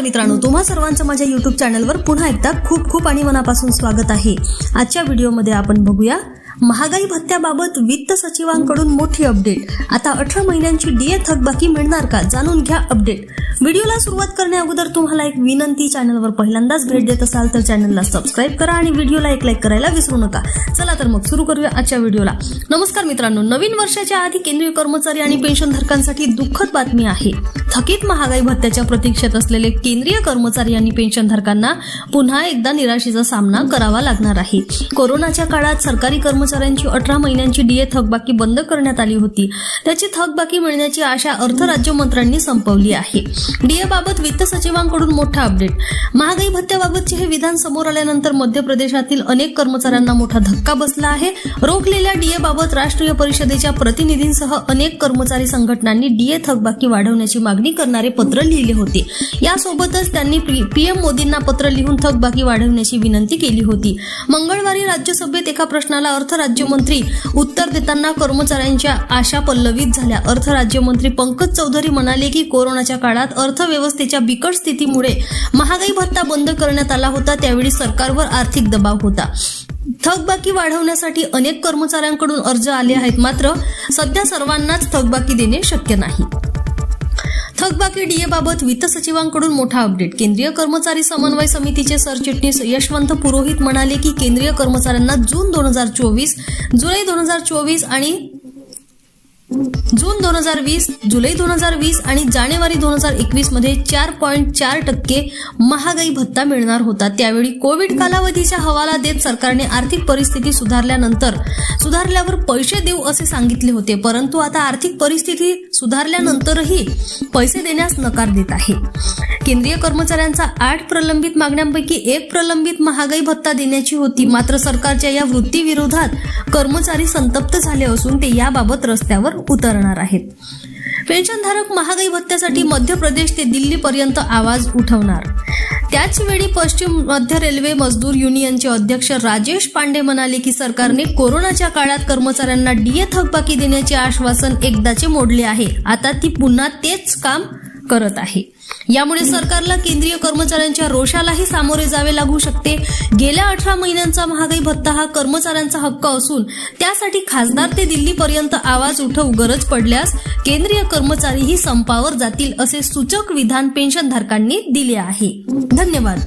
मित्रांनो तुम्हा सर्वांचं माझ्या युट्यूब चॅनलवर पुन्हा एकदा खूप खूप आणि मनापासून स्वागत आहे. आजच्या व्हिडिओमध्ये आपण बघूया महागाई भत्त्याबाबत वित्त सचिवांकडून मोठी अपडेट आता अठरा महिन्यांची डीए थकबाकी मिळणार का? जाणून घ्या अपडेट व्हिडिओला सुरुवात करण्या अगोदर तुम्हाला एक विनंती चॅनलवर पहिल्यांदाच भेट देत असाल तर चॅनलला सबस्क्राईब करा आणि व्हिडिओला एक लाईक करायला विसरू नका. चला तर मग सुरू करूया आजच्या व्हिडिओला. नमस्कार मित्रांनो नवीन वर्षाच्या आधी केंद्रीय कर्मचारी आणि पेन्शनधारकांसाठी दुःखद बातमी आहे. थकीत महागाई भत्त्याच्या प्रतीक्षेत असलेले केंद्रीय कर्मचारी आणि पेन्शनधारकांना पुन्हा एकदा निराशेचा सामना करावा लागणार आहे. कोरोनाच्या काळात सरकारी कर्मचाऱ्यांची अठरा महिन्यांची डीए थकबाकी बंद करण्यात आली होती. त्याची थकबाकी मिळण्याची आशा अर्थ राज्यमंत्र्यांनी संपवली आहे. डीए बाबत वित्त सचिवांकडून मोठा अपडेट. महागाई भत्त्याबाबतचे हे विधान समोर आल्यानंतर मध्य प्रदेशातील अनेक कर्मचाऱ्यांना मोठा धक्का बसला आहे. रोखलेल्या डीए बाबत राष्ट्रीय परिषदेच्या प्रतिनिधींसह अनेक कर्मचारी संघटनांनी डीए थकबाकी वाढवण्याची मागणी करणारे पत्र लिहिले होते. यासोबतच त्यांनी पीएम मोदींना पत्र लिहून थकबाकी वाढवण्याची विनंती केली होती. मंगळवारी राज्यसभेत एका प्रश्नाला अर्थ राज्यमंत्री उत्तर देताना कर्मचाऱ्यांच्या आशा पल्लवित झाल्या. अर्थ राज्यमंत्री पंकज चौधरी म्हणाले की कोरोनाच्या काळात अर्थव्यवस्थेच्या बिकट स्थितीमुळे महागाई भत्ता बंद करण्यात आला होता. त्यावेळी सरकारवर आर्थिक दबाव होता. थकबाकी वाढवण्यासाठी अनेक कर्मचाऱ्यांकडून अर्ज आले आहेत. मात्र सध्या सर्वांनाच थकबाकी देणे शक्य नाही. थकबाकी डीएबाबत वित्त सचिवांकडून मोठा अपडेट केंद्रीय कर्मचारी समन्वय समितीचे सरचिटणीस यशवंत पुरोहित म्हणाले की केंद्रीय कर्मचाऱ्यांना जून दोन हजार चोवीस जुलै दोन हजार चोवीस आणि जून दोन हजार वीस जुलै दोन हजार वीस आणि जानेवारी दोन हजार एकवीसमध्ये चार पॉईंट चार टक्के महागाई भत्ता मिळणार होता. त्यावेळी कोविड कालावधीचा हवाला देत सरकारने आर्थिक परिस्थिती सुधारल्यानंतर सुधारल्यावर पैसे देऊ असे सांगितले होते परंतु आता आर्थिक परिस्थिती सुधारल्यानंतरही पैसे देण्यास नकार देत आहे. केंद्रीय कर्मचाऱ्यांचा आठ प्रलंबित मागण्यांपैकी एक प्रलंबित महागाई भत्ता देण्याची होती. मात्र सरकारच्या या वृत्तीविरोधात कर्मचारी संतप्त झाले असून ते याबाबत रस्त्यावर उतरणार आहेत. पेन्शनधारक महागाई भत्त्यासाठी मध्य प्रदेश ते दिल्लीपर्यंत आवाज उठवणार. त्याचवेळी पश्चिम मध्य रेल्वे मजदूर युनियनचे अध्यक्ष राजेश पांडे म्हणाले की सरकारने कोरोनाच्या काळात कर्मचाऱ्यांना डीए थकबाकी देण्याचे आश्वासन एकदाचे मोडले आहे. आता ती पुन्हा तेच काम करत आहे. यामुळे सरकारला केंद्रीय कर्मचाऱ्यांच्या रोषालाही सामोरे जावे लागू शकते. गेल्या अठरा महिन्यांचा महागाई भत्ता हा कर्मचाऱ्यांचा हक्क असून त्यासाठी खासदार ते दिल्लीपर्यंत आवाज उठवू गरज पडल्यास केंद्रीय कर्मचारीही संपावर जातील असे सूचक विधान पेन्शनधारकांनी दिले आहे. धन्यवाद.